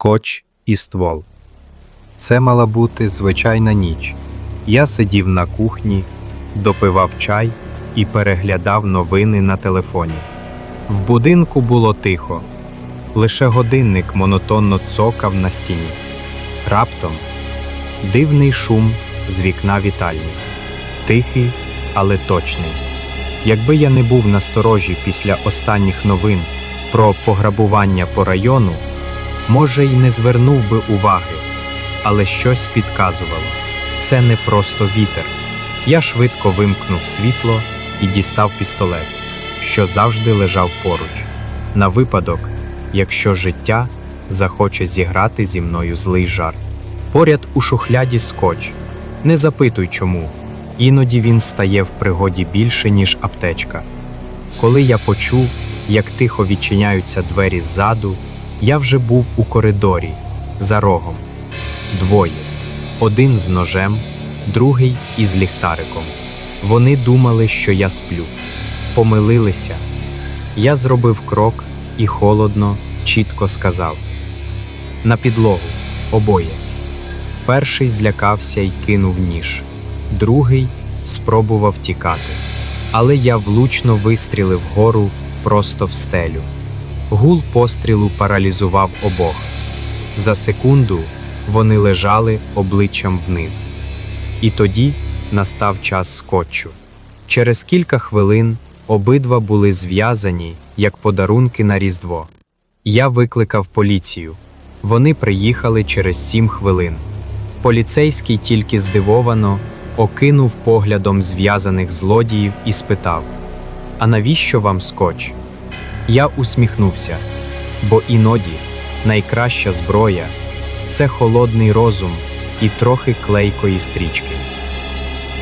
скотч і ствол. Це мала бути звичайна ніч. Я сидів на кухні, допивав чай і переглядав новини на телефоні. В будинку було тихо, лише годинник монотонно цокав на стіні. Раптом дивний шум з вікна вітальні. Тихий, але точний. Якби я не був насторожі після останніх новин про пограбування по району, може, й не звернув би уваги, але щось підказувало. Це не просто вітер. Я швидко вимкнув світло і дістав пістолет, що завжди лежав поруч, на випадок, якщо життя захоче зіграти зі мною злий жарт. Поряд у шухляді скотч. Не запитуй чому. Іноді він стає в пригоді більше, ніж аптечка. Коли я почув, як тихо відчиняються двері ззаду, я вже був у коридорі, за рогом. Двоє. Один з ножем, другий із ліхтариком. Вони думали, що я сплю. Помилилися. Я зробив крок і холодно, чітко сказав: На підлогу, обоє. Перший злякався й кинув ніж, другий спробував тікати. Але я влучно вистрілив вгору просто в стелю. Гул пострілу паралізував обох. За секунду вони лежали обличчям вниз. І тоді настав час скотчу. Через кілька хвилин обидва були зв'язані як подарунки на Різдво. Я викликав поліцію. Вони приїхали через сім хвилин. Поліцейський тільки здивовано окинув поглядом зв'язаних злодіїв і спитав: А навіщо вам скотч? Я усміхнувся, бо іноді найкраща зброя це холодний розум і трохи клейкої стрічки.